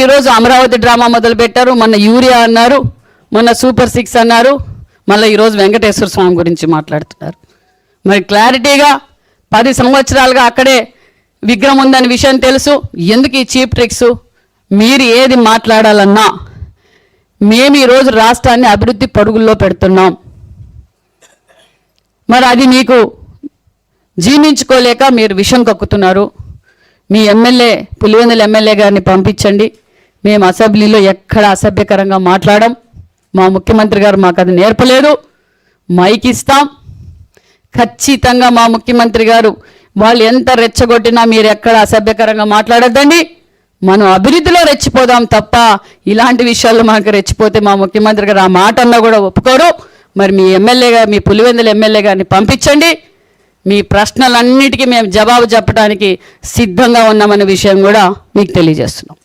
ఈరోజు అమరావతి డ్రామా మొదలు పెట్టారు మొన్న యూరియా అన్నారు. మొన్న సూపర్ సిక్స్ అన్నారు. మళ్ళీ ఈరోజు వెంకటేశ్వర స్వామి గురించి మాట్లాడుతున్నారు. మరి క్లారిటీగా పది సంవత్సరాలుగా అక్కడే విగ్రహం ఉందని విషయం తెలుసు. ఎందుకు ఈ చీప్ ట్రిక్స్? మీరు ఏది మాట్లాడాలన్నా మేము ఈరోజు రాష్ట్రాన్ని అభివృద్ధి పరుగుల్లో పెడుతున్నాం. మరి అది మీకు జీర్ణించుకోలేక మీరు విషం కక్కుతున్నారు. మీ ఎమ్మెల్యే పులివెందుల ఎమ్మెల్యే గారిని పంపించండి. మేము అసెంబ్లీలో ఎక్కడ అసభ్యకరంగా మాట్లాడం? మా ముఖ్యమంత్రి గారు మాకు అది నేర్పలేదు. మైక్ ఇస్తాం. ఖచ్చితంగా మా ముఖ్యమంత్రి గారు వాళ్ళు ఎంత రెచ్చగొట్టినా మీరు ఎక్కడ అసభ్యకరంగా మాట్లాడద్దండి. మనం అభివృద్ధిలో రెచ్చిపోదాం తప్ప ఇలాంటి విషయాల్లో మనకు రెచ్చిపోతే మా ముఖ్యమంత్రి గారు ఆ మాట అన్నా కూడా ఒప్పుకోరు. మరి మీ ఎమ్మెల్యేగా మీ పులివెందుల ఎమ్మెల్యే గారిని పంపించండి. మీ ప్రశ్నలన్నిటికీ మేము జవాబు చెప్పడానికి సిద్ధంగా ఉన్నామనే విషయం కూడా మీకు తెలియజేస్తున్నాం.